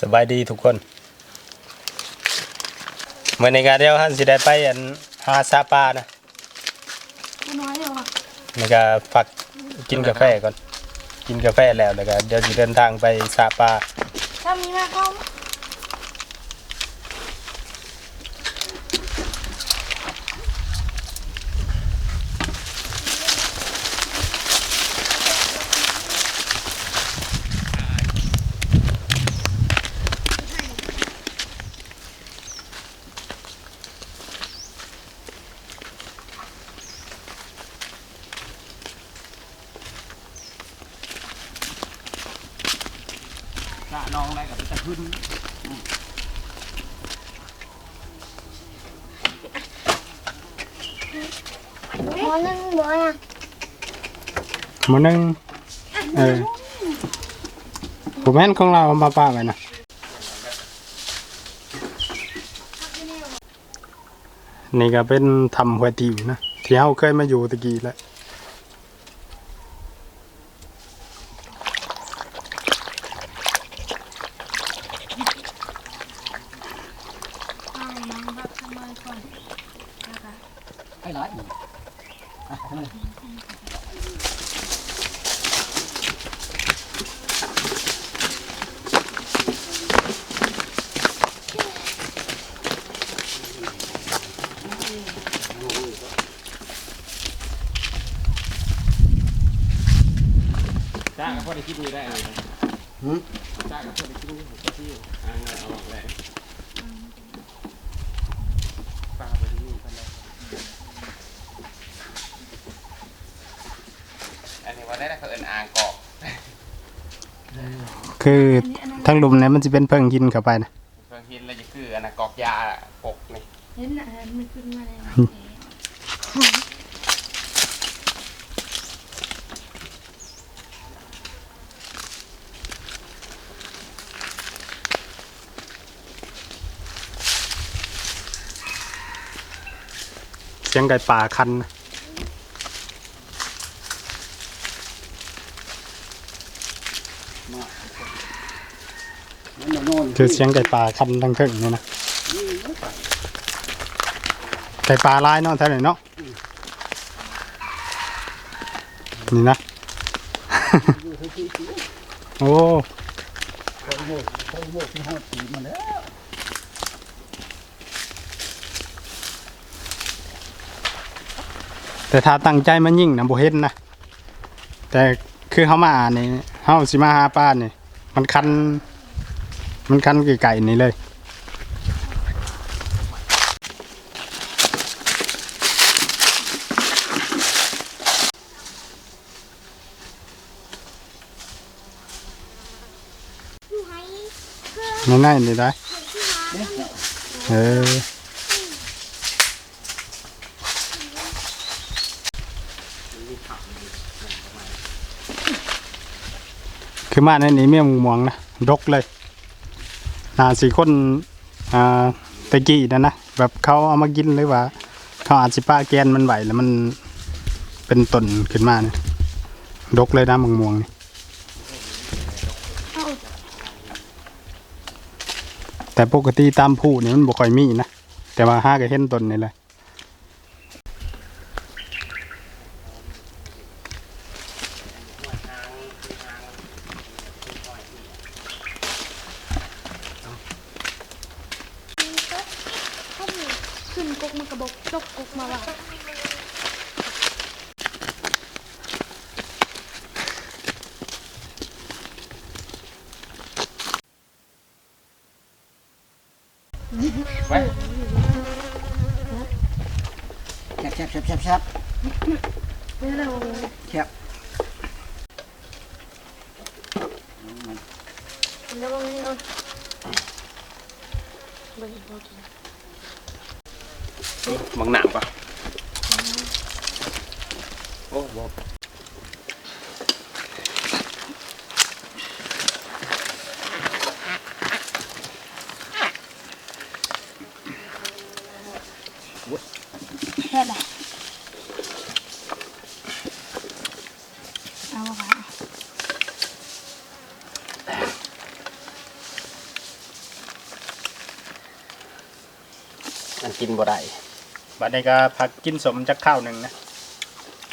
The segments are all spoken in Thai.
สบายดีทุกคนเมื่อในการเดียวท่านสิได้ไปอันหาซาปานะน้อยเลยว่ะนี่ก็พักกินกาแฟก่อน กินกาแฟแล้วแล้วก็เดี๋ยวสิเดินทางไปซาปาถ้ามีมาเข้า น้องอะไรกับตะพื้น หมอนึงบ่อะหมื้อนึงเออผมแม่นของเราเอามาป้าไว้นะนี่ก็เป็นทำหัวติวนะที่เฮาเคยมาอยู่ตะกี้แล้ว เอาน้องบักทำไมก่อน ไอ้ร้อยอะทำไม จ้ากับพ่อ ได้คิดดูได้เลยจ้ากับพ่อได้คิดดูก็ที่อ่างเอาออกแหล้วปลาไปที่กันเลยอันนี้ว่าได้นะเขาเอินอ่างกอกคือทั้งลุมเนี่ยมันจะเป็นเพิ่งกินเข้าไปนะเพิ่งคิดแล้วจะคืออันนั้นกอกยาปกนี่เห็นอะมันขึ้นมาแล้ว เสียงไก่ป่าคันนะมันนอนคือเสียงไก่ป่าคันทั้งถึงนี่นะ ไก่ป่าลายเนาะเท่าไหร่เนาะ นี่นะ โอ้ เขาโมกเขาโมกที่ห้าปีมา แล้วแต่ถ้าตั้งใจมันยิ่งนะบ่เห็นนะแต่คือเขามานี่เฮาสิมาหาป้านี่มันคัน มันคันไก่ๆนี่เลยอยู่ให้ง่ายๆนี่ได้เออ คือมาในนี้เมี่ยงมวงนะดกเลยนาสีคนอ่าตะกี้นะนะแบบเขาเอามากินหรือว่า เขาอาจสิป้าแกนมันไหวแล้วมันเป็นต้นขึ้นมาเนี่ยดกเลยนะมังม่วงนี่แต่ปกติตามผู้นี่มันบ่ค่อยมีนะแต่ว่าห้าก็เห็นต้นนี่แหละ ขึ้ นกกมันกระบอกตกกกมาว่ะไว้แคบแคบแคบแคบแคบเร็วแคบเร็วนี่เอาเบิ่งพอกิ มังหนามปะโอ้บอกแค่ไหนเอาไปมันกินบ่ได้ บัดนี้ก็พักกินสมจักข้าวหนึ่งนะ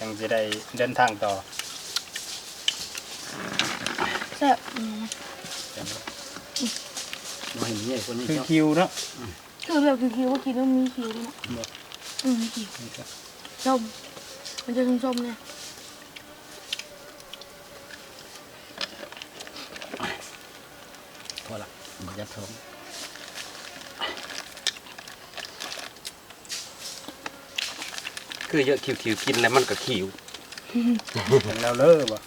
ยังจะได้เดินทางต่อแซ่บอืมบ่เห็นเนี่ยคนนี้คือเจ้าคิวเนาะคือแบบคือคิวว่ากินแล้วมีคิวด้วยนะอืมมีคิวส้มมันจะส้มๆเนี่ยพอละบ่จะท้อง คือเยอะคิวๆกินแล้วมันก็คิวเห็นแล้วเลิกบ่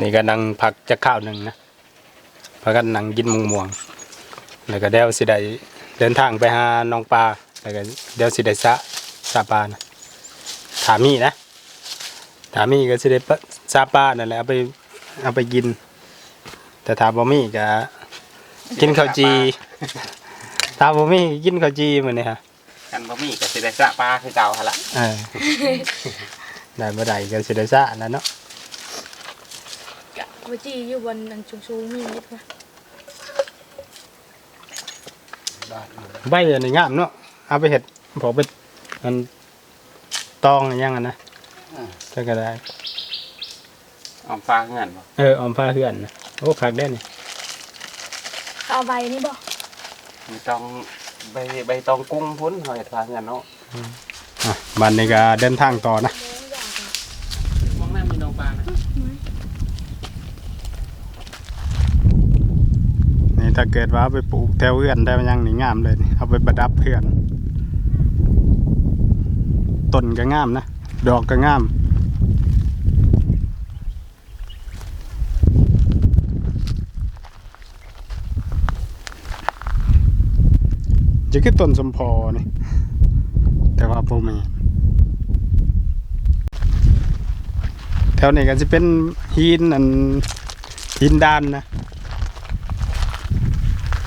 นี่ก็นั่งพักจักข้าวหนึ่งนะพากันนั่งกินมุงม่วงๆแล้วก็เดี๋ยวสิได้เดินทางไปหาน้องปลา แล้วก็เดี๋ยวสิได้สะสะปลานะถามีนะถามีก็สิได้ปะสะปลานั่นแหละเอาไป เอาไปกิน แต่ถามบ่มีก็กินข้าวจีถามบ่มีก็กินข้าวจีมื้อนี้ฮะกันบ่มีก็สิได้สะปลาคือเก่าหั่นล่ะเออได้บ่ได้ก็สิได้ซะแล้วเนาะวจีอยู่บนอันสูงๆมีนิดป่ะใบอันนี้งามเนาะเอาไปเฮ็ดพอไปมันตองอหยังอะนะถ้าก็ได้ ออมฟ้าเงินบ่เออออมผ้าเฮือนนะโอ้คักได้นี่เอาใบนี่บ่มีต้องใบใบตองกุ้งพุ่นเฮาเฮ็ดฟ้าเงินเนาะอะบัดนี้ก็เดินทางต่อนะมองหน้ามีน้องปลานะนี่ถ้าเกิดว่าเอาไปปลูกแถวเฮือนได้มันยังนี่งามเลยนี่เอาไปประดับเฮือนต้นก็งามนะ ดอกก็งาม จะคือต้นสมพอนี่แต่ว่าโปมีแถวนี้ก็จะเป็นหินอันหินด้านนะ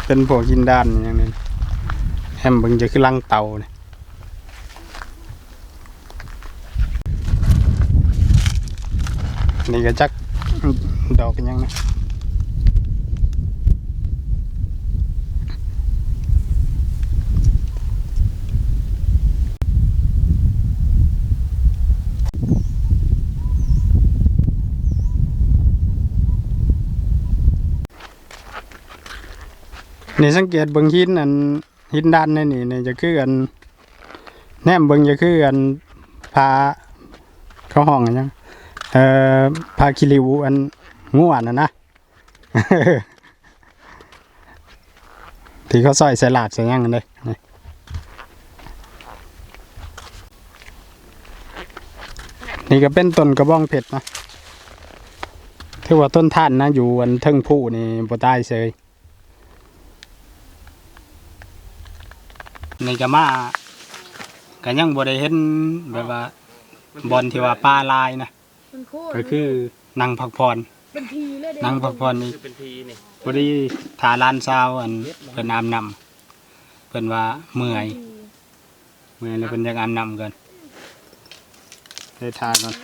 เป็นพวกหินด้านอย่างนี้แฮมบิงจะคือลังเตาเนี่ยนี่ก็จักดอกกันยังนะ นี่สังเกตเบิงหินอันหินด้านนนี่นี่จะคืออันแนมเบิงจะคืออันพาเขาห้องอันหยังเอ่อพาคิริวอันง่วนน่ะนะที่เขาซอยใส่ลาบใส่ยังกันเลยนี่ก็เป็นต้นกระบองเพชรนะถือว่าต้นท่านนะอยู่อันเทิงผู้นี่บ่ตายเสย นี่ก็มาก็ยังบ่ได้เห็นแบบว่าบอลที่ว่าปลาลายนะมันโคตรก็คือนั่งพักผ่อนเป็นทีเลยเด้นั่งพักผ่อนนี่คือเป็นทีนี่พอดีทาลานซาวอันเพิ่นอาบน้ำเพิ่นว่าเมื่อยเมื่อยแล้วเพิ่นอยากอาบน้ำกันได้ทาก่อน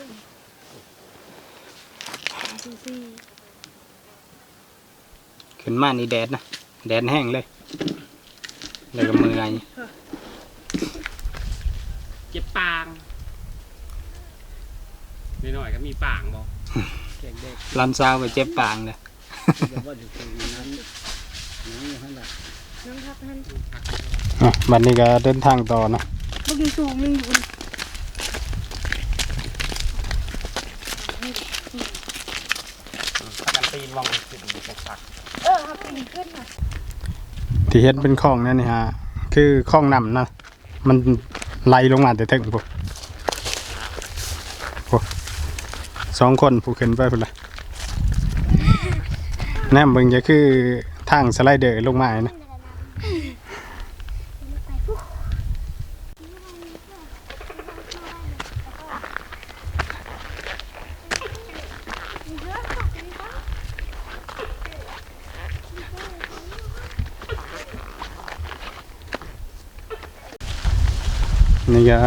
ทีทีขึ้นมานี่แดดนะแดดแห้งเลย แล้วก็เมื่อยเจ็บปางนิดหน่อยก็มีปางบ่แกงแดกลานซาวก็เจ็บปางเลยเดี๋ยวว่าอยู่ตรงนั้นนี่หั่นน่ะน้ำพักท่านอะบัดนี้ก็เดินทางต่อนะบางสูงยังอยู่กันตีนวางขึ้นสักเออครับปีนขึ้นอะ ที่เห็นเป็นคลองนั่นนี่ฮะคือคลองน้ำนะมันไหลลงมาแต่ถึงพวกพวกสองคนผู้ขึ้นไปพุ่นละแนมเบิ่งจะคือทางสไลเดอร์ลงมานะ นี่ก็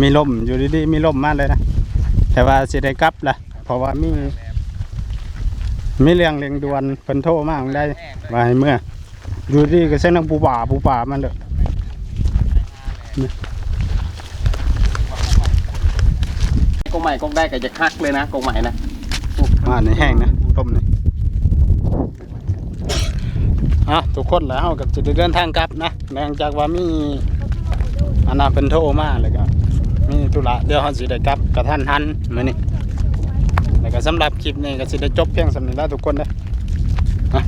มีลมอยู่ดีๆมีลมมากเลยนะ แต่ว่าสิได้กลับล่ะเพราะว่ามี มีเรื่องเร่งด่วนเพิ่นโทรมาของได้ว่าให้เมื่อ อยู่ดีก็เส้นทางปูป่าปูป่ามันเลยกงใหม่กงได้ก็จะคักเลยนะกงใหม่นะมาในแห้งนะต้มนี่อะทุกคนแล้วเฮากับจะได้เดินทางกลับนะเนื่องจากว่ามี อันน่ะเพิ่นโทรมาแล้วก็มีธุระเดี๋ยวเฮาสิได้กลับกระทันหันมือนี้แล้วก็สำหรับคลิปนี้ก็สิได้จบเพียงสำนี้แล้วทุกคนเด้ออะ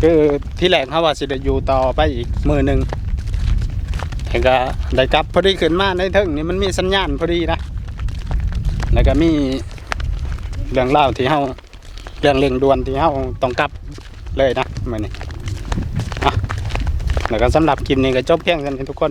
คือที่แรกเฮาว่าสิได้อยู่ต่อไปอีกมือหนึ่งแต่ก็ได้กลับพอดีขึ้นมาในเทิงนี่มันมีสัญญาณพอดีนะแล้วก็มีเรื่องเล่าที่เฮาเรื่องเร่งด่วนที่เฮาต้องกลับเลยนะมือนี่แล้วก็สำหรับคลิปนี้ก็จบเพียงเท่านี้ทุกคน